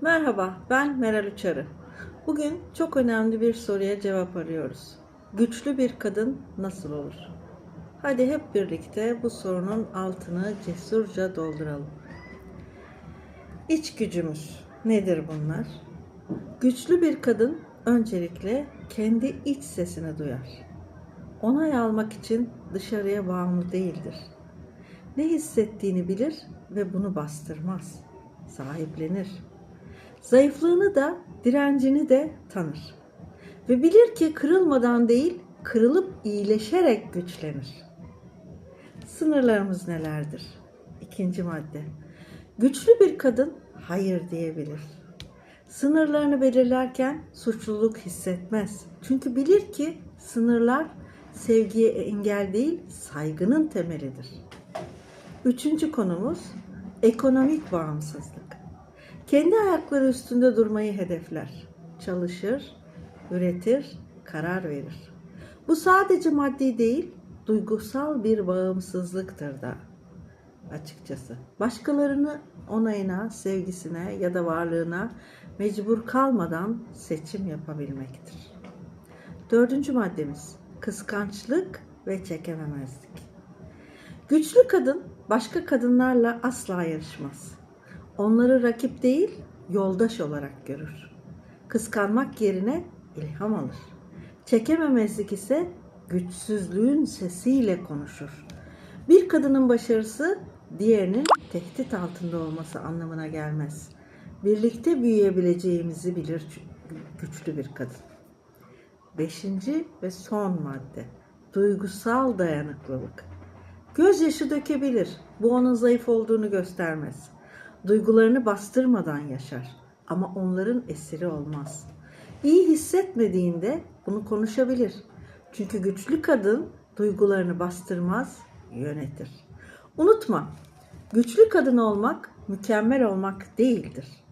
Merhaba, ben Meral Uçarı. Bugün çok önemli bir soruya cevap arıyoruz. Güçlü bir kadın nasıl olur? Hadi hep birlikte bu sorunun altını cesurca dolduralım. İç gücümüz nedir bunlar? Güçlü bir kadın öncelikle kendi iç sesini duyar. Onay almak için dışarıya bağımlı değildir. Ne hissettiğini bilir ve bunu bastırmaz. Sahiplenir. Zayıflığını da direncini de tanır. Ve bilir ki kırılmadan değil, kırılıp iyileşerek güçlenir. Sınırlarımız nelerdir? İkinci madde. Güçlü bir kadın hayır diyebilir. Sınırlarını belirlerken suçluluk hissetmez. Çünkü bilir ki sınırlar sevgiye engel değil, saygının temelidir. Üçüncü konumuz ekonomik bağımsızlık. Kendi ayakları üstünde durmayı hedefler. Çalışır, üretir, karar verir. Bu sadece maddi değil, duygusal bir bağımsızlıktır da açıkçası. Başkalarını onayına, sevgisine ya da varlığına mecbur kalmadan seçim yapabilmektir. Dördüncü maddemiz kıskançlık ve çekememezlik. Güçlü kadın başka kadınlarla asla yarışmaz. Onları rakip değil, yoldaş olarak görür. Kıskanmak yerine ilham alır. Çekememezlik ise güçsüzlüğün sesiyle konuşur. Bir kadının başarısı diğerinin tehdit altında olması anlamına gelmez. Birlikte büyüyebileceğimizi bilir güçlü bir kadın. Beşinci ve son madde. Duygusal dayanıklılık. Gözyaşı dökebilir. Bu onun zayıf olduğunu göstermez. Duygularını bastırmadan yaşar. Ama onların esiri olmaz. İyi hissetmediğinde bunu konuşabilir. Çünkü güçlü kadın duygularını bastırmaz, yönetir. Unutma, güçlü kadın olmak mükemmel olmak değildir.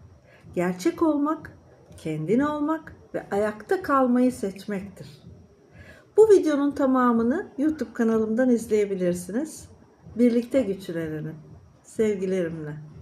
Gerçek olmak, kendin olmak ve ayakta kalmayı seçmektir. Bu videonun tamamını YouTube kanalımdan izleyebilirsiniz. Birlikte güçlenelim. Sevgilerimle.